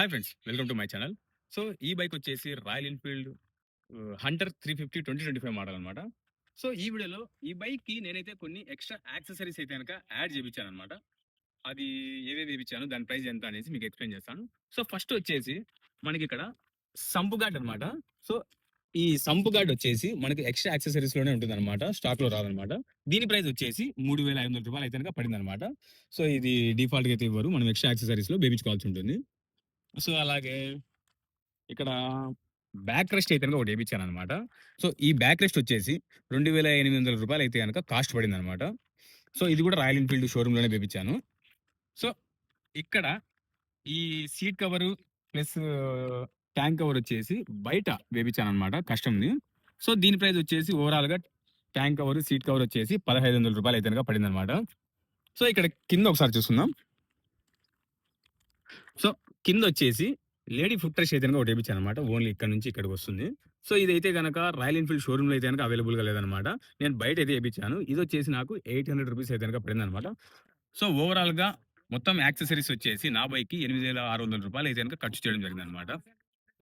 Hi friends welcome to my channel. So ఈ bike వచ్చేసి Royal Enfield Hunter three fifty twenty twenty five model అనమాట so ఈ వీడియోలో ఈ బైక్కి కి నేనైతే కొన్ని ఎక్స్ట్రా యాక్సెసరీస్ అయితే కనుక యాడ్ చేయించాను అనమాట అది ఏవేవి చేయించాను దాని ప్రైస్ ఎంత అనేసి మీకు ఎక్స్ప్లెయిన్ చేస్తాను. సో ఫస్ట్ వచ్చేసి మనకి ఇక్కడ సంపు గార్డ్ అనమాట సో ఈ సంపు గార్డ్ వచ్చేసి మనకి ఎక్స్ట్రా యాక్సెసరీస్లోనే ఉంటుంది అనమాట స్టాక్లో రాదనమాట దీని ప్రైస్ వచ్చేసి మూడు వేల ఐదు వందల రూపాయలు అయితే కనుక పడింది అనమాట సో ఇది డిఫాల్ట్గా అయితే ఇవ్వరు మనం ఎక్స్ట్రా యాక్సెసరీస్లో వేయించుకోవాల్సి ఉంటుంది. సో అలాగే ఇక్కడ బ్యాక్ రెస్ట్ అయితే కనుక ఒకటి వేయించాను అనమాట సో ఈ బ్యాక్ రెస్ట్ వచ్చేసి రెండు వేల ఎనిమిది వందల రూపాయలు అయితే కనుక కాస్ట్ పడింది అనమాట సో ఇది కూడా రాయల్ ఎన్ఫీల్డ్ షోరూంలోనే వేయించాను సో ఇక్కడ ఈ seat cover plus tank cover వచ్చేసి బయట వేయించాను అనమాట కస్టమ్ని. సో దీని ప్రైస్ వచ్చేసి ఓవరాల్గా ట్యాంక్ కవర్ సీట్ కవర్ వచ్చేసి పదహైదు వందల రూపాయలు అయితే కనుక పడింది అనమాట సో ఇక్కడ కింద ఒకసారి చూసుకుందాం. కింద వచ్చేసి లేడీ ఫుట్ ట్రెష్ అయితే ఒకటి వేయించాను అనమాట ఓన్లీ ఇక్కడ నుంచి ఇక్కడికి వస్తుంది. సో ఇదైతే కనుక రాయల్ ఎన్ఫీల్డ్ షోరూమ్లో అయితే కనుక అవైలబుల్గా లేదనమాట నేను బయట అయితే వేయించాను. ఇది వచ్చేసి నాకు ఎయిట్ హండ్రెడ్ రూపీస్ అయితే కనుక పడింది అనమాట సో ఓవరాల్గా మొత్తం యాక్సెసరీస్ వచ్చేసి నా బైక్కి ఎనిమిది వేల ఆరు వందల రూపాయలు అయితే కనుక ఖర్చు చేయడం జరిగింది అనమాట